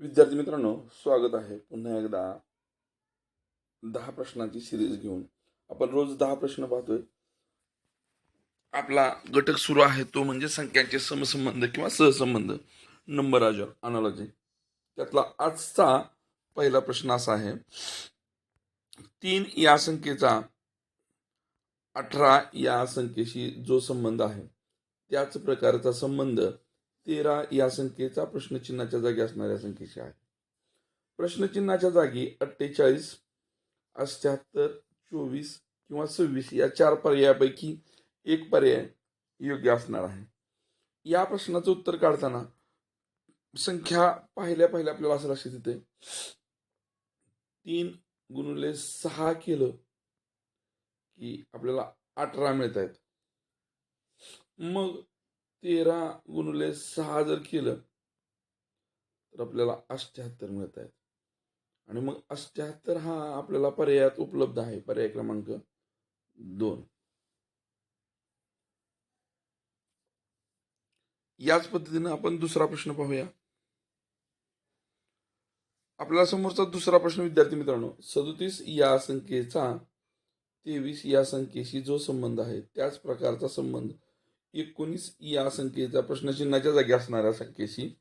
विद्यार्थी मित्रांनो स्वागत आहे. पुन्हा एकदा दहा प्रश्नांची सिरीज घेऊन. आपण रोज दहा प्रश्न पाहतोय. आपला घटक सुरू आहे तो म्हणजे संख्यांचे समसंबंध किंवा सहसंबंध. नंबर अनॉलॉजी त्यातला आजचा पहिला प्रश्न असा आहे. तीन या संख्येचा अठरा या संख्येशी जो संबंध आहे त्याच प्रकारचा संबंध तेरा या संख्येचा प्रश्नचिन्हाच्या जागी असणाऱ्या संख्येशी आहे. प्रश्नचिन्हाच्या जागी अठ्ठेचाळीस अठ्याहत्तर चोवीस किंवा सव्वीस या चार पर्यायापैकी एक पर्याय योग्य असणार आहे. या प्रश्नाचं उत्तर काढताना संख्या पाहिल्या पाहिल्या आपल्याला असं लक्षात येते तीन गुणले सहा केलं की आपल्याला अठरा मिळत आहेत मग तेरा गुणुले सहा जर केलं तर आपल्याला अष्ट्याहत्तर मिळत आहेत. आणि मग अष्ट्याहत्तर हा आपल्याला पर्यायात उपलब्ध आहे. पर्याय क्रमांक दोन. याच पद्धतीनं आपण दुसरा प्रश्न पाहूया. आपल्या समोरचा दुसरा प्रश्न विद्यार्थी मित्रांनो सदोतीस या संख्येचा तेवीस या संख्येशी जो संबंध आहे त्याच प्रकारचा संबंध एकोणीस या संख्येचा प्रश्नचिन्हाच्या जागी असणाऱ्या संख्येशी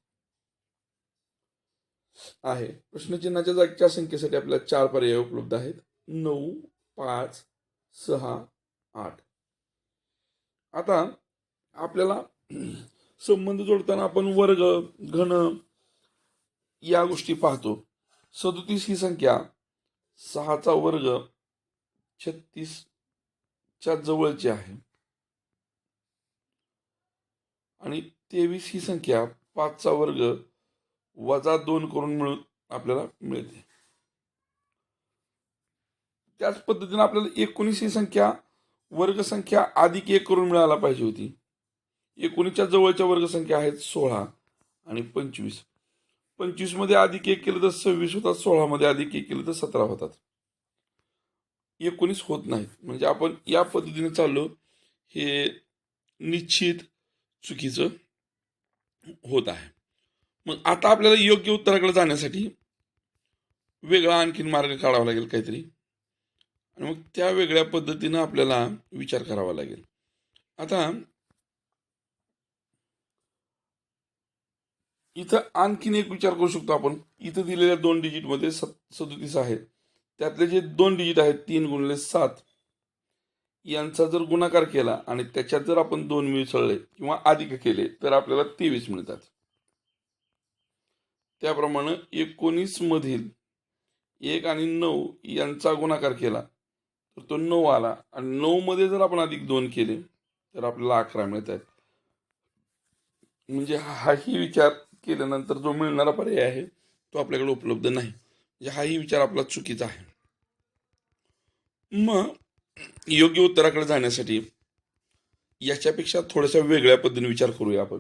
आहे. प्रश्नचिन्हाच्या जागच्या संख्येसाठी आपल्याला चार पर्याय उपलब्ध आहेत. नऊ पाच सहा आठ. आता आपल्याला संबंध जोडताना आपण वर्ग घन या गोष्टी पाहतो. सदोतीस ही संख्या सहाचा वर्ग छत्तीसच्या जवळची आहे. आणि तेवीस ही संख्या पाचचा वर्ग वजा दोन करून मिळून आपल्याला मिळते. त्याच पद्धतीने आपल्याला एकोणीस ही संख्या वर्गसंख्या अधिक एक करून मिळायला पाहिजे होती. एकोणीसच्या जवळच्या वर्गसंख्या आहेत सोळा आणि पंचवीस. पंचवीसमध्ये अधिक एक केलं तर सव्वीस होतात सोळा मध्ये अधिक एक केलं तर सतरा होतात. एकोणीस होत नाहीत. म्हणजे आपण या पद्धतीने चाललो हे निश्चित चुकीचं होत आहे. मग आता आपल्याला योग्य उत्तराकडे जाण्यासाठी वेगळा आणखीन मार्ग काढावा लागेल काहीतरी. आणि मग त्या वेगळ्या पद्धतीनं आपल्याला विचार करावा लागेल. आता इथं आणखीन एक विचार करू शकतो आपण. इथं दिलेल्या दोन डिजिटमध्ये सत सदोतीस आहेत. त्यातले जे दोन डिजिट आहेत तीन गुणले सात. यांचा जर गुणाकार केला आणि त्याच्यात जर आपण दोन मिसळले किंवा अधिक केले तर आपल्याला तेवीस मिळतात. त्याप्रमाणे एकोणीस मधील एक आणि नऊ यांचा गुणाकार केला तर तो नऊ आला. आणि नऊ मध्ये जर आपण अधिक दोन केले तर आपल्याला अकरा मिळत आहेत म्हणजे हाही विचार केल्यानंतर जो मिळणारा पर्याय आहे तो आपल्याकडे उपलब्ध नाही. म्हणजे हाही विचार आपला चुकीचा आहे. मग योग्य उत्तराकडे जाण्यासाठी याच्यापेक्षा थोड्याशा वेगळ्या पद्धतीने विचार करूया आपण.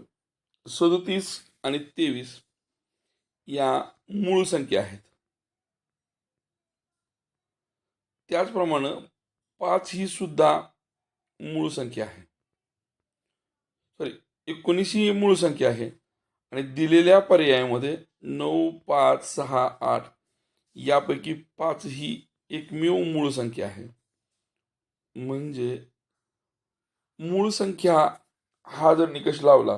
सदतीस आणि तेवीस या मूळ संख्या आहेत. त्याचप्रमाणे पाच ही सुद्धा मूळ संख्या आहे. सॉरी एकोणीस ही मूळ संख्या आहे आणि दिलेल्या पर्यायामध्ये नऊ पाच सहा आठ यापैकी पाच ही एकमेव मूळ संख्या आहे. म्हणजे मूळ संख्या हा जर निकष लावला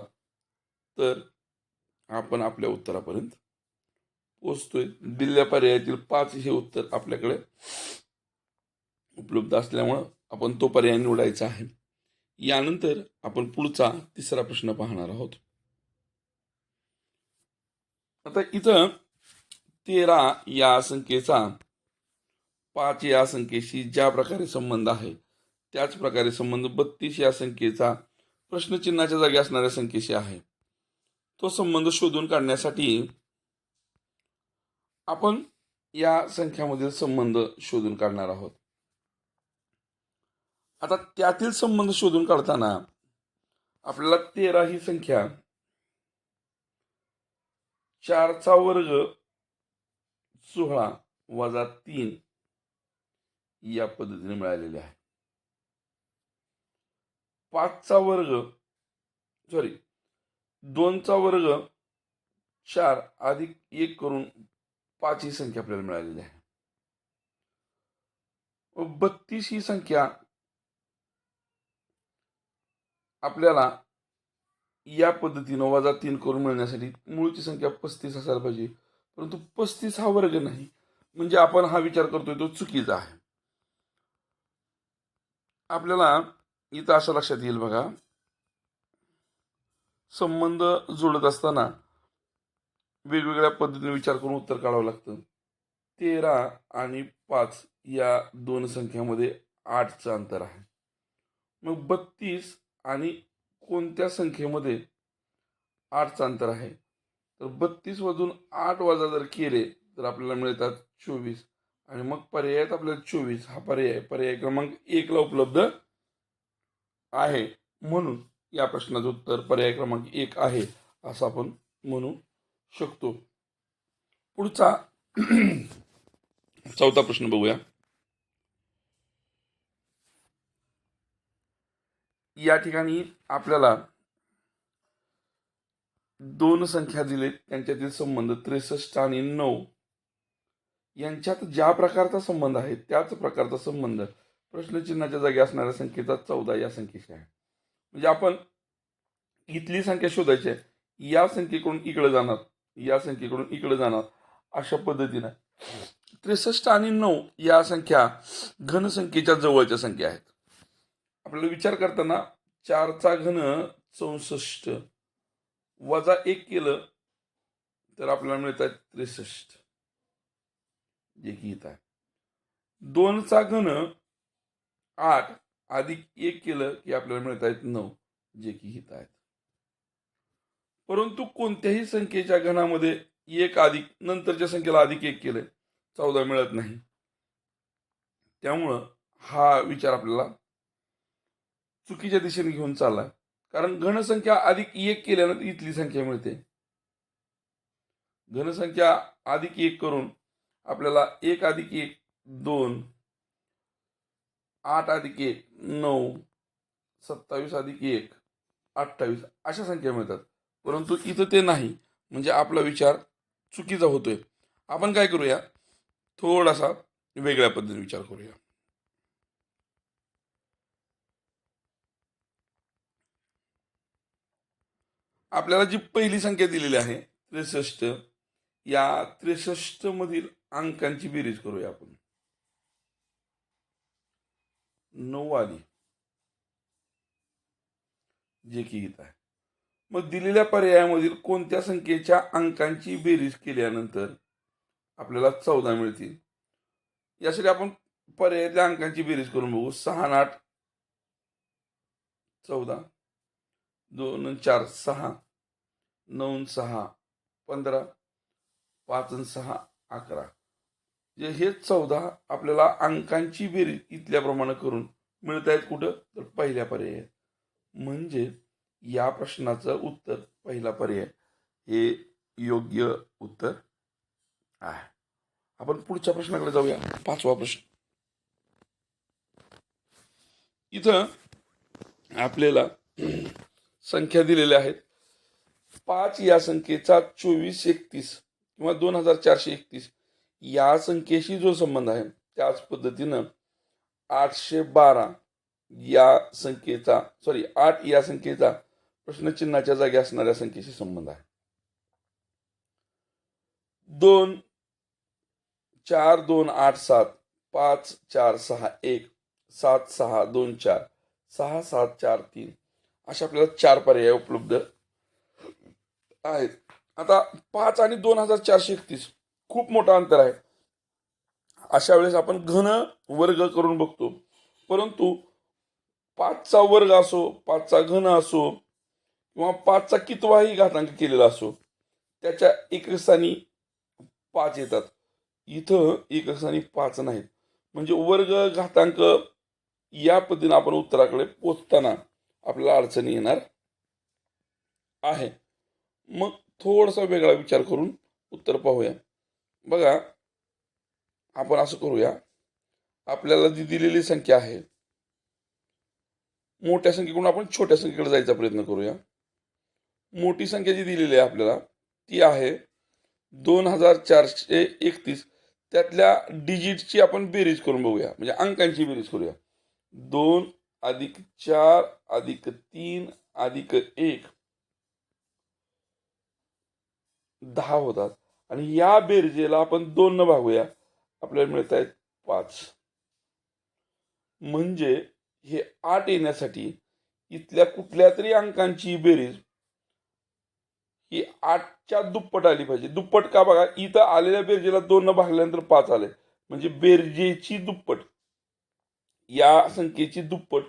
तर आपण आपल्या उत्तरापर्यंत पोचतोय. दिलेल्या पर्यायातील पाच हे उत्तर आपल्याकडे उपलब्ध असल्यामुळं आपण तो पर्याय निवडायचा आहे. यानंतर आपण पुढचा तिसरा प्रश्न पाहणार आहोत. आता इथं तेरा या संख्येचा पाच या संख्येशी ज्या प्रकारे संबंध आहे त्याच प्रकारे संबंध बत्तीस या संख्येचा प्रश्नचिन्हाच्या जागी असणाऱ्या संख्येशी आहे. तो संबंध शोधून काढण्यासाठी आपण या संख्यामधील संबंध शोधून काढणार आहोत. आता त्यातील संबंध शोधून काढताना आपल्याला तेरा ही संख्या चारचा वर्ग सोळा वजा तीन या पद्धतीने मिळालेले आहे. पाचचा वर्ग सॉरी दोनचा वर्ग चार अधिक एक करून पाच ही संख्या आपल्याला मिळालेली आहे. बत्तीस ही संख्या आपल्याला या पद्धतीनं वजा तीन करून मिळण्यासाठी मूळची संख्या पस्तीस असायला पाहिजे. परंतु पस्तीस हा वर्ग नाही म्हणजे आपण हा विचार करतोय तो चुकीचा आहे. आपल्याला इथं असं लक्षात येईल बघा. संबंध जुळत असताना वेगवेगळ्या पद्धतीने विचार करून उत्तर काढावं लागतं. तेरा आणि पाच या दोन संख्यामध्ये आठचं अंतर आहे. मग बत्तीस आणि कोणत्या संख्येमध्ये आठचं अंतर आहे? तर बत्तीस वाजून आठ वजा जर केले तर आपल्याला मिळतात चोवीस. आणि मग पर्यायात आपल्याला चोवीस. हा पर्याय पर्याय क्रमांक एकला उपलब्ध आहे. म्हणून या प्रश्नाचं उत्तर पर्याय क्रमांक एक आहे असं आपण म्हणू शकतो. पुढचा चौथा प्रश्न बघूया. या ठिकाणी आपल्याला दोन संख्या दिलेत त्यांच्यातील संबंध त्रेसष्ट आणि नऊ. यांच्यात ज्या प्रकारचा संबंध आहे त्याच प्रकारचा संबंध प्रश्नचिन्हाच्या जागी असणाऱ्या संख्येचा चौदा या संख्येशी आहे म्हणजे आपण इथली संख्या शोधायची आहे. या संख्येकडून इकडे जाणार या संख्येकडून इकडे जाणार अशा पद्धतीनं. त्रेसष्ट आणि नऊ या संख्या घनसंख्येच्या जवळच्या संख्या आहेत. आपल्याला विचार करताना चारचा घन चौसष्ट वजा एक केलं तर आपल्याला मिळत आहे त्रेसष्ट. जे की इथं आहे. दोनचा घन आठ अधिक एक केलं की आपल्याला मिळत आहेत नऊ जे की हित आहेत. परंतु कोणत्याही संख्येच्या घनामध्ये एक अधिक नंतरच्या संख्येला अधिक एक केलं चौदा मिळत नाही. त्यामुळं हा विचार आपल्याला चुकीच्या दिशेने घेऊन चालला कारण घनसंख्या अधिक एक केल्यानंतर इथली संख्या मिळते. घनसंख्या अधिक एक करून आपल्याला एक अधिक एक दोन आठ अधिक एक नऊ सत्तावीस अधिक एक अठ्ठावीस अशा संख्या मिळतात. परंतु इथं ते नाही. म्हणजे आपला विचार चुकीचा होतोय. आपण काय करूया? थोडासा वेगळ्या पद्धतीने विचार करूया. आपल्याला जी पहिली संख्या दिलेली आहे त्रेसष्ट या त्रेसष्ट मधील अंकांची बेरीज करूया आपण. नऊ आली जे की गीत आहे. मग दिलेल्या पर्यायामधील कोणत्या संख्येच्या अंकांची बेरीज केल्यानंतर आपल्याला चौदा मिळतील? यासाठी आपण पर्यायातल्या अंकांची बेरीज करून बघू. सहा आठ. चौदा. दोन चार सहा. नऊ सहा पंधरा. पाच सहा अकरा. जे हे चौदा आपल्याला अंकांची बेरीज इथल्याप्रमाणे करून मिळत आहेत कुठं? तर पहिल्या पर्याय. म्हणजे या प्रश्नाचं उत्तर पहिला पर्याय. हे योग्य उत्तर आहे. आपण पुढच्या प्रश्नाकडे जाऊया. पाचवा प्रश्न. इथं आपल्याला संख्या दिलेल्या आहेत. पाच या संख्येचा चोवीस एकतीस किंवा दोन हजार चारशे एकतीस. या संख्येशी जो संबंध आहे त्याच पद्धतीनं आठशे बारा या संख्येचा सॉरी आठ या संख्येचा प्रश्नचिन्हाच्या जागी असणाऱ्या संख्येशी संबंध आहे. दोन चार दोन आठ सात पाच चार सहा एक सात सहा दोन चार सहा सात चार तीन अशा आपल्याला चार पर्याय उपलब्ध आहेत. आता पाच आणि दोन हजार चारशे एकतीस खूप मोठं अंतर आहे. अशा वेळेस आपण घन वर्ग करून बघतो. परंतु पाचचा वर्ग असो पाचचा घन असो किंवा पाचचा कितवाही घातांक केलेला असो त्याच्या एक स्थानी पाच येतात. इथं एक स्थानी पाच नाहीत. म्हणजे वर्ग घातांक या पद्धतीने आपण उत्तराकडे पोचताना आपल्याला अडचणी येणार आहे. मग थोडासा वेगळा विचार करून उत्तर पाहूया. बघा आपण असं करूया. आपल्याला जी दिलेली संख्या आहे मोठ्या संख्येकडून आपण छोट्या संख्येकडे जायचा प्रयत्न करूया. मोठी संख्या जी दिलेली आहे आपल्याला ती आहे दोन हजार चारशे एकतीस. त्यातल्या डिजिटची आपण बेरीज करून बघूया म्हणजे अंकांची बेरीज करूया. दोन अधिक चार अधिक तीन अधिक एक. दहा होतात. आणि या बेरजेला आपण दोन न भागूया. आपल्याला मिळत आहेत पाच. म्हणजे हे आठ येण्यासाठी इथल्या कुठल्या तरी अंकांची बेरीज ही आठच्या दुप्पट आली पाहिजे. दुप्पट का बघा? इथं आलेल्या बेरजेला दोन न भागल्यानंतर पाच आले. म्हणजे बेरजेची दुप्पट. या संख्येची दुप्पट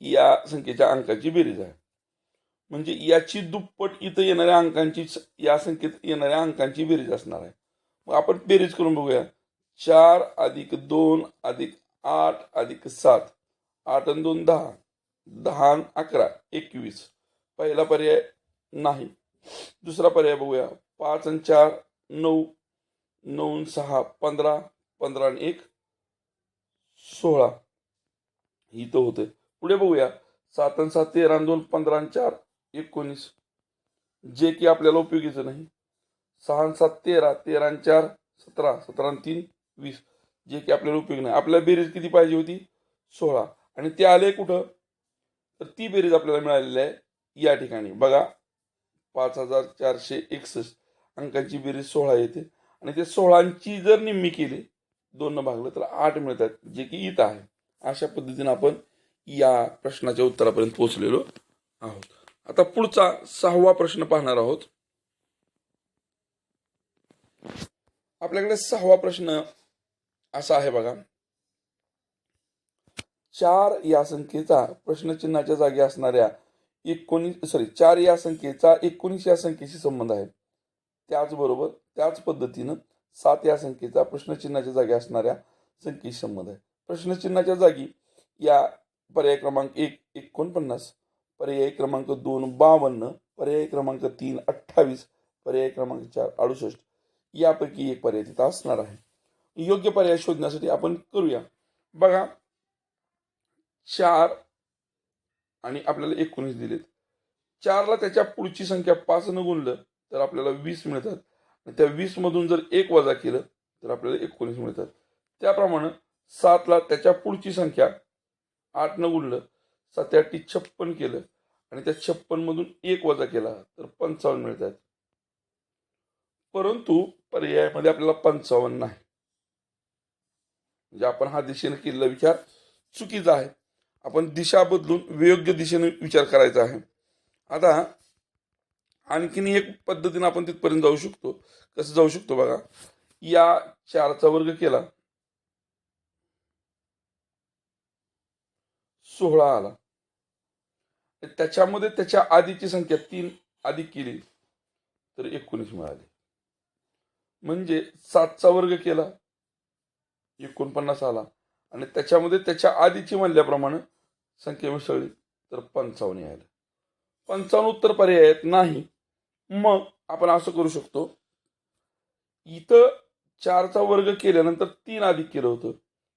या संख्येच्या अंकाची बेरीज आहे. म्हणजे याची दुप्पट इथं येणाऱ्या अंकांची या संख्येत येणाऱ्या अंकांची बेरीज असणार आहे. मग आपण बेरीज करून बघूया. चार अधिक दोन अधिक आठ अधिक सात. आठ आणि दोन दहा. दहा आणि अकरा. एकवीस. पहिला पर्याय नाही. दुसरा पर्याय बघूया. पाच आणि चार नऊ. नऊ सहा पंधरा. पंधरा आणि एक. सोळा. इथं होते पुढे बघूया. सात आणि सात तेरा दोन पंधरा आणि चार. एकोणीस. जे की आपल्याला उपयोगीचं नाही. सहा सात तेरा. तेरा चार सतरा. सतरा तीन वीस. जे की आपल्याला उपयोग नाही. आपल्याला बेरीज किती पाहिजे होती? सोळा. आणि ते आले कुठं? तर ती बेरीज आपल्याला मिळालेली आहे या ठिकाणी. बघा पाच हजार चारशे एकसष्ट अंकांची बेरीज सोळा येते. आणि ते सोळांची जर निम्मी केली दोन भागलं तर आठ मिळतात जे की इथं आहे. अशा पद्धतीने आपण या प्रश्नाच्या उत्तरापर्यंत पोहोचलेलो आहोत. आता पुढचा सहावा प्रश्न पाहणार आहोत. आपल्याकडे सहावा प्रश्न असा आहे बघा. चार या संख्येचा प्रश्नचिन्हाच्या जागी असणाऱ्या एकोणीस सॉरी चार या संख्येचा एकोणीस या संख्येशी संबंध आहे. त्याचबरोबर त्याच पद्धतीनं सात या संख्येचा प्रश्नचिन्हाच्या जागी असणाऱ्या संख्येशी संबंध आहे. प्रश्नचिन्हाच्या जागी या पर्याय क्रमांक एक एकोणपन्नास पर्याय क्रमांक दोन बावन्न पर्याय क्रमांक तीन अठ्ठावीस पर्याय क्रमांक चार अडुसष्ट. यापैकी एक पर्याय तिथं असणार आहे. योग्य पर्याय शोधण्यासाठी आपण करूया. बघा चार आणि आपल्याला एकोणीस दिलेत. चारला त्याच्या पुढची संख्या पाच न गुणलं तर आपल्याला वीस मिळतात. आणि त्या वीसमधून जर एक वजा केलं तर आपल्याला एकोणीस मिळतात. त्याप्रमाणे सातला त्याच्या पुढची संख्या आठ न गुणलं सात आठी छप्पन केलं. आणि त्या छप्पन मधून एक वजा केला तर पंचावन्न मिळतात परंतु पर्यायामध्ये आपल्याला पंचावन्न नाही. म्हणजे आपण हा दिशेने केलेला विचार चुकीचा आहे. आपण दिशा बदलून वियोग्य दिशेने विचार करायचा आहे. आता आणखीन एक पद्धतीने आपण तिथपर्यंत जाऊ शकतो. कसं जाऊ शकतो बघा? या चारचा वर्ग केला. सोहळा आला. त्याच्यामध्ये त्याच्या आधीची संख्या तीन अधिक केली. तर एकोणीस मिळाली. म्हणजे सातचा वर्ग केला. एकोणपन्नास आला. आणि त्याच्यामध्ये त्याच्या आधीची म्हणल्याप्रमाणे संख्या मिसळली. तर पंचावन्न यायला. पंचावन्न उत्तर पर्याय आहेत. नाही. मग आपण असं करू शकतो. इथं चारचा वर्ग केल्यानंतर तीन अधिक केलं होतं.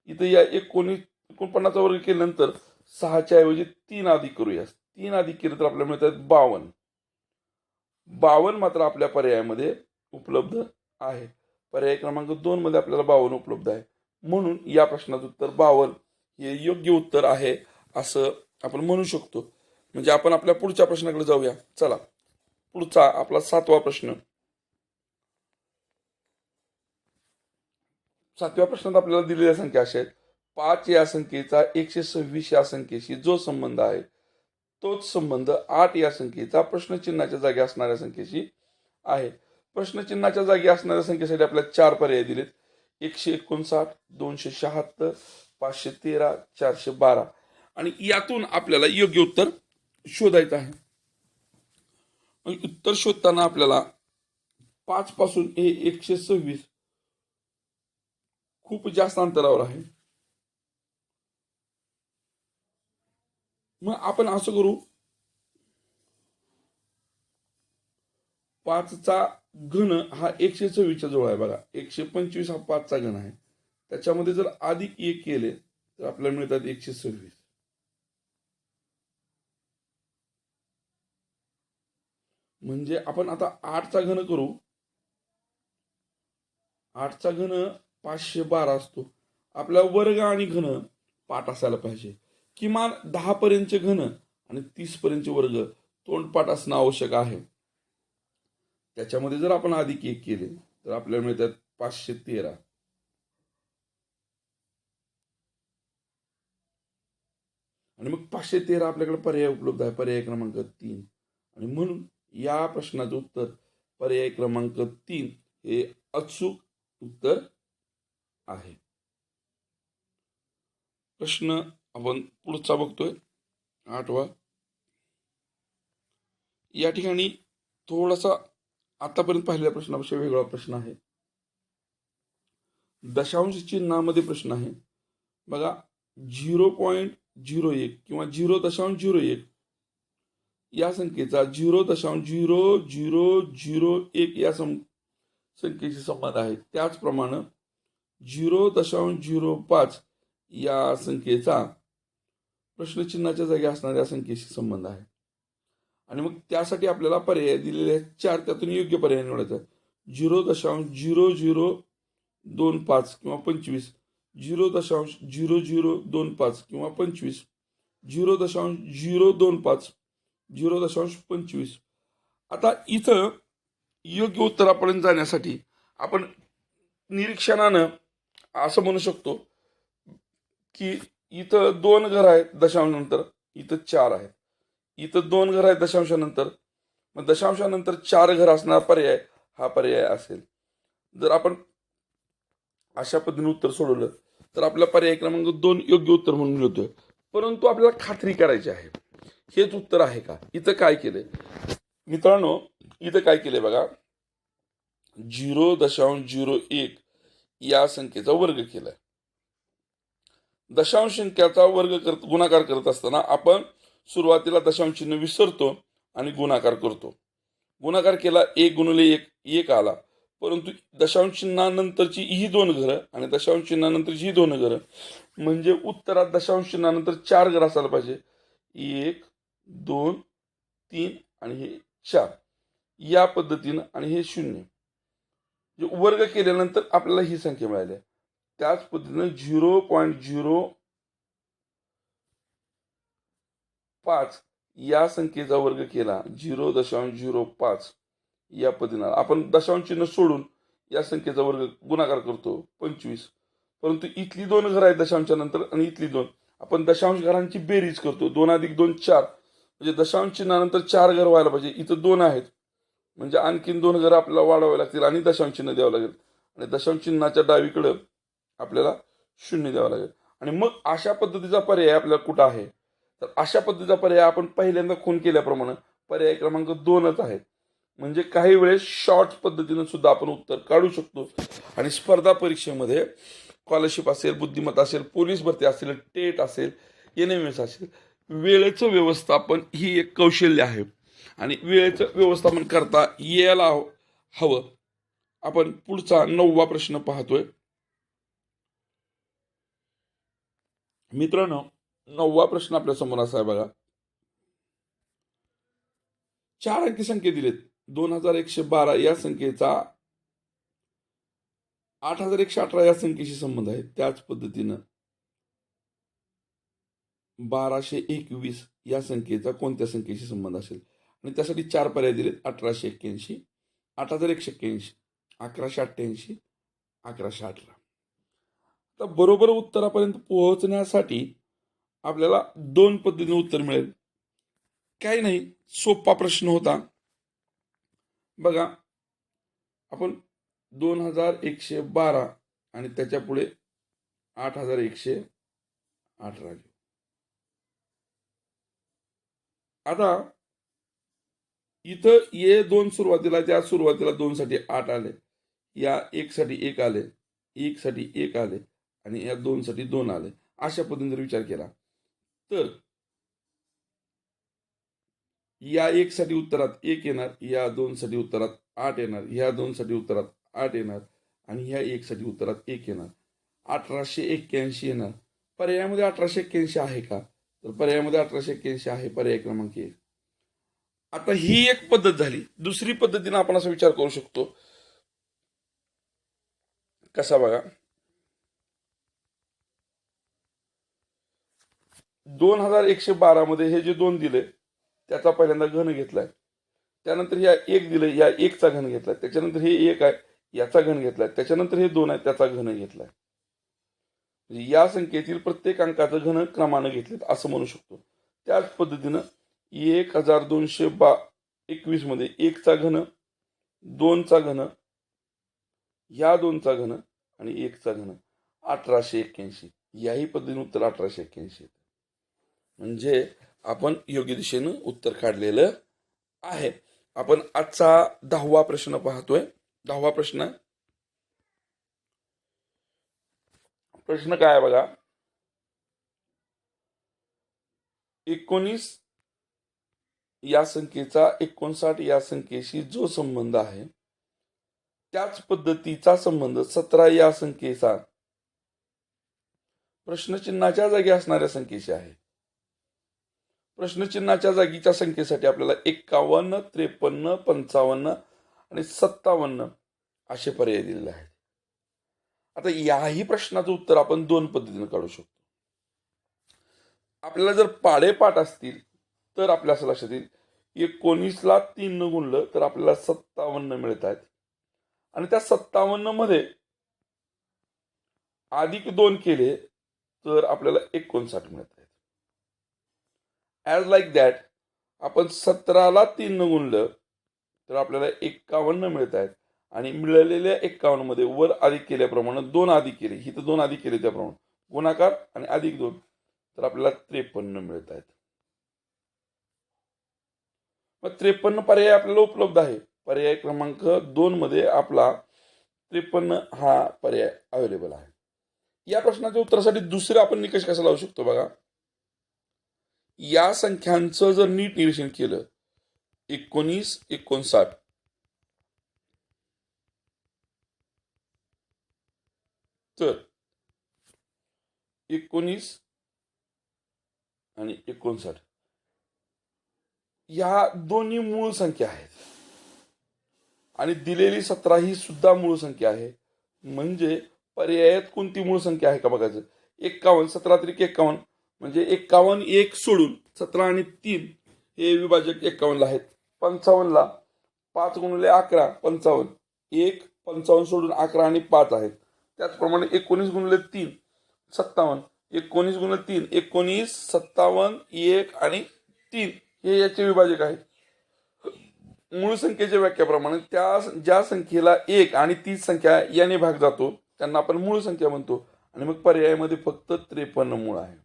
इथं या एकोणीस एकोणपन्नासचा वर्ग केल्यानंतर सहाच्या ऐवजी तीन अधिक करूया तीन अधिक केलं तर आपल्याला मिळतात बावन्न. बावन्न मात्र आपल्या पर्यायामध्ये उपलब्ध आहे. पर्याय क्रमांक दोन मध्ये आपल्याला बावन्न उपलब्ध आहे. म्हणून या प्रश्नाचं उत्तर बावन्न हे योग्य उत्तर आहे असं आपण म्हणू शकतो. म्हणजे आपण आपल्या पुढच्या प्रश्नाकडे जाऊया. चला. पुढचा आपला सातवा प्रश्न. सातव्या प्रश्नात आपल्याला दिलेल्या संख्या अशा आहेत. पाच या संख्येचा एकशे सव्वीस या संख्येशी जो संबंध आहे तोच संबंध आठ या संख्येचा प्रश्नचिन्हाच्या जागी असणाऱ्या संख्येशी आहे. प्रश्नचिन्हाच्या जागी असणाऱ्या संख्येसाठी आपल्याला चार पर्याय दिलेत. एकशे एकोणसाठ दोनशे शहात्तर पाचशे तेरा चारशे बारा. आणि यातून आपल्याला योग्य उत्तर शोधायचं आहे. उत्तर शोधताना आपल्याला पाच पासून हे एकशे सव्वीस खूप जास्त अंतरावर आहे. मग आपण असं करू. पाचचा घन हा एकशे सव्वीसच्या जवळ आहे बघा. एकशे पंचवीस हा पाचचा घन आहे. त्याच्यामध्ये जर अधिक एक केले तर आपल्याला मिळतात एकशे सव्वीस. म्हणजे आपण आता आठचा घन करू. आठचा घन पाचशे बारा असतो. आपल्या वर्ग आणि घन पाठ असायला पाहिजे. किमान दहापर्यंतचे घन आणि तीस पर्यंतचे वर्ग तोंडपाठ असणं आवश्यक आहे. त्याच्यामध्ये जर आपण अधिक एक केले तर आपल्याला मिळतात पाचशे तेरा. आणि मग पाचशे तेरा आपल्याकडे पर्याय उपलब्ध आहे. पर्याय क्रमांक तीन. आणि म्हणून या प्रश्नाचं उत्तर पर्याय क्रमांक तीन हे अचूक उत्तर आहे. प्रश्न आपण पुढचा बघतोय. आठवा. या ठिकाणी थोडासा आतापर्यंत पाहिलेल्या प्रश्नापेक्षा वेगळा प्रश्न आहे. दशांश चिन्हामध्ये प्रश्न आहे. बघा झिरो पॉईंट झिरो एक किंवा झिरो दशांश झिरो एक या संख्येचा झिरो दशांश झिरो झिरो झिरो एक या सं संख्येशी संबंध आहे. त्याचप्रमाणे झिरो दशांश झिरो पाच या संख्येचा प्रश्नचिन्हाच्या जागी असणाऱ्या संख्येशी संबंध आहे आणि मग त्यासाठी आपल्याला पर्याय दिलेले चार त्यातून योग्य पर्याय निवडायचा झिरो दशांश झिरो झिरो दोन पाच किंवा पंचवीस. झिरो दशांश झिरो झिरो दोन पाच किंवा पंचवीस. झिरो दशांश झिरो दोन पाच. झिरो दशांश पंचवीस. आता इथं योग्य उत्तरापर्यंत जाण्यासाठी आपण निरीक्षणानं असं म्हणू शकतो की इथं दोन घर आहेत दशांशानंतर इथं चार आहेत. इथं दोन घर आहेत दशांशानंतर मग दशांशानंतर चार घर असणार पर्याय हा पर्याय असेल. जर आपण अशा पद्धतीने उत्तर सोडवलं तर आपला पर्याय क्रमांक दोन योग्य उत्तर म्हणून मिळतोय. परंतु आपल्याला खात्री करायची आहे. हेच उत्तर आहे का? इथं काय केलंय? मित्रांनो इथं काय केलंय बघा. झिरो दशांश झिरो एक या संख्येचा वर्ग केलाय. दशांश संख्याचा वर्ग करत गुणाकार करत असताना आपण सुरुवातीला दशांश चिन्ह विसरतो आणि गुणाकार करतो. गुणाकार केला एक गुणले एक एक आला. परंतु दशांश चिन्हानंतरची ही दोन घरं आणि दशांश चिन्हानंतरची ही दोन घरं म्हणजे उत्तरात दशांश चिन्हानंतर चार घर असायला पाहिजे. एक दोन तीन आणि हे चार. या पद्धतीनं आणि हे शून्य. वर्ग केल्यानंतर आपल्याला ही संख्या मिळाली. आहे. त्याच पद्धतीनं झिरो पॉईंट झिरो पाच या संख्येचा वर्ग केला. झिरो दशांश झिरो पाच या पद्धतीनं. आपण दशांश चिन्ह सोडून या संख्येचा वर्ग गुणाकार करतो. पंचवीस. परंतु इथली दोन घरं आहेत दशांशच्या नंतर आणि इथली दोन. आपण दशांश घरांची बेरीज करतो. दोन अधिक दोन चार. म्हणजे दशांश चिन्हानंतर चार घर व्हायला पाहिजे. इथं दोन आहेत. म्हणजे आणखीन दोन घरं आपल्याला वाढवावे लागतील आणि दशांश चिन्ह द्यावं लागेल. आणि दशांश चिन्हाच्या डावीकडं आपल्याला शून्य द्यावं लागेल. आणि मग अशा पद्धतीचा पर्याय आपल्याला कुठं आहे? तर अशा पद्धतीचा पर्याय आपण पहिल्यांदा खून केल्याप्रमाणे पर्याय क्रमांक दोनच आहे. म्हणजे काही वेळेस शॉर्ट पद्धतीनं सुद्धा आपण उत्तर काढू शकतो. आणि स्पर्धा परीक्षेमध्ये स्कॉलरशिप असेल बुद्धिमत्ता असेल पोलीस भरती असेल टेट असेल एन एम एस असेल वेळेचं व्यवस्थापन ही एक कौशल्य आहे. आणि वेळेचं व्यवस्थापन करता यायला हवं- हवं. आपण पुढचा नववा प्रश्न पाहतोय. मित्रांनो नववा प्रश्न आपल्यासमोर असा आहे बघा. चार अंकी संख्ये दिलेत. दोन हजार एकशे बारा या संख्येचा आठ हजार एकशे अठरा या संख्येशी संबंध आहे. त्याच पद्धतीनं बाराशे एकवीस या संख्येचा कोणत्या संख्येशी संबंध असेल? आणि त्यासाठी चार पर्याय दिलेत. अठराशे एक्क्याऐंशी आठ हजार एकशे एक्क्याऐंशी अकराशे अठ्ठ्याऐंशी अकराशे अठरा. तर बरोबर उत्तरापर्यंत पोहोचण्यासाठी आपल्याला दोन पद्धतीने उत्तर मिळेल. काही नाही सोपा प्रश्न होता. बघा आपण दोन हजार एकशे बारा आणि त्याच्या पुढे आठ हजार एकशे अठरा घेऊ. आता इथं ये दोन सुरुवातीला त्या सुरुवातीला दोन साठी आठ आले. या एकसाठी एक आले. एक साठी एक आले. आणि या दोन साठी दोन आले. अशा पद्धतीने जर विचार केला तर या एकसाठी उत्तरात एक येणार या दोनसाठी उत्तरात आठ येणार ह्या दोनसाठी उत्तरात आठ येणार आणि ह्या एक साठी उत्तरात एक येणार. अठराशे एक्क्याऐंशी येणार. पर्यायामध्ये अठराशे एक्क्याऐंशी आहे का? तर पर्यायामध्ये अठराशे एक्क्याऐंशी आहे पर्याय क्रमांक एक. आता ही एक पद्धत झाली. दुसरी पद्धतीने आपण असा विचार करू शकतो. कसा बघा? दोन हजार एकशे बारामध्ये हे जे दोन दिले त्याचा पहिल्यांदा घन घेतलाय. त्यानंतर ह्या एक दिलं या एकचा घन घेतलाय. त्याच्यानंतर हे एक आहे याचा घन घेतलाय. त्याच्यानंतर हे दोन आहे त्याचा घन घेतलाय. म्हणजे या संख्येतील प्रत्येक अंकाचं घन क्रमानं घेतलेत असं म्हणू शकतो. त्याच पद्धतीनं एक हजार दोनशे बा एकवीसमध्ये एकचा घन दोनचा घन या दोनचा घन आणि एकचा घन. अठराशे एक्क्याऐंशी. याही पद्धतीने उत्तर अठराशे एक्क्याऐंशी. म्हणजे आपण योग्य दिशेनं उत्तर काढलेलं आहे. आपण आजचा दहावा प्रश्न पाहतोय. दहावा प्रश्न. प्रश्न काय आहे बघा? एकोणीस या संख्येचा एकोणसाठ या संख्येशी जो संबंध आहे त्याच पद्धतीचा संबंध सतरा या संख्येचा प्रश्नचिन्हाच्या जागी असणाऱ्या संख्येशी आहे. प्रश्नचिन्हाच्या जागीच्या संख्येसाठी आपल्याला एक्कावन्न त्रेपन्न पंचावन्न आणि सत्तावन्न असे पर्याय दिलेले आहेत. आता याही प्रश्नाचं उत्तर आपण दोन पद्धतीने काढू शकतो. आपल्याला जर पाडेपाठ असतील तर आपल्या असं लक्षात येईल एकोणीसला तीन न गुणलं तर आपल्याला सत्तावन्न मिळत आहेत. आणि त्या सत्तावन्नमध्ये अधिक दोन केले तर आपल्याला एकोणसाठ मिळत ॲज लाईक दॅट आपण सतराला तीन गुणलं तर आपल्याला एक्कावन्न मिळत आहेत. आणि मिळालेल्या एक्कावन्नमध्ये वर अधिक केल्याप्रमाणे दोन अधिक केले. ही तर दोन अधिक केले त्याप्रमाणे. गुणाकार आणि अधिक दोन. तर आपल्याला त्रेपन्न मिळत आहेत. मग त्रेपन्न पर्याय आपल्याला उपलब्ध आहे. पर्याय क्रमांक दोन मध्ये आपला त्रेपन्न हा पर्याय अवेलेबल आहे. या प्रश्नाच्या उत्तरासाठी दुसरे आपण निकष कसा लावू शकतो बघा? या संख्यांचं जर नीट निरीक्षण केलं एकोणीस एकोणसाठ. तर एकोणीस आणि एकोणसाठ. या दोन्ही मूळ संख्या आहेत. आणि दिलेली सतरा ही सुद्धा मूळ संख्या आहे. म्हणजे पर्यायात कोणती मूळ संख्या आहे का बघायचं? एक्कावन्न सतरा त्रिक एक्कावन्न म्हणजे एक्कावन्न एक सोडून सतरा आणि तीन हे विभाजक एक्कावन्नला आहेत. पंचावन्नला पाच गुणले अकरा पंचावन्न. एक पंचावन्न सोडून अकरा आणि पाच आहेत. त्याचप्रमाणे एकोणीस गुणले तीन सत्तावन्न. एकोणीस गुणले तीन एकोणीस सत्तावन्न एक आणि तीन हे याचे विभाजक आहेत. मूळ संख्येच्या व्याख्याप्रमाणे त्या ज्या संख्येला एक आणि तीस संख्या याने भाग जातो त्यांना आपण मूळ संख्या म्हणतो. आणि मग पर्यायामध्ये फक्त त्रेपन्न मूळ आहे.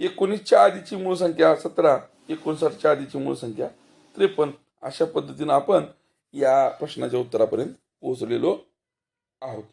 एकोणीसच्या आधीची मूळ संख्या सतरा एकोणसाठच्या आधीची मूळ संख्या त्रेपन्न. अशा पद्धतीनं आपण या प्रश्नाच्या उत्तरापर्यंत पोहोचलेलो आहोत.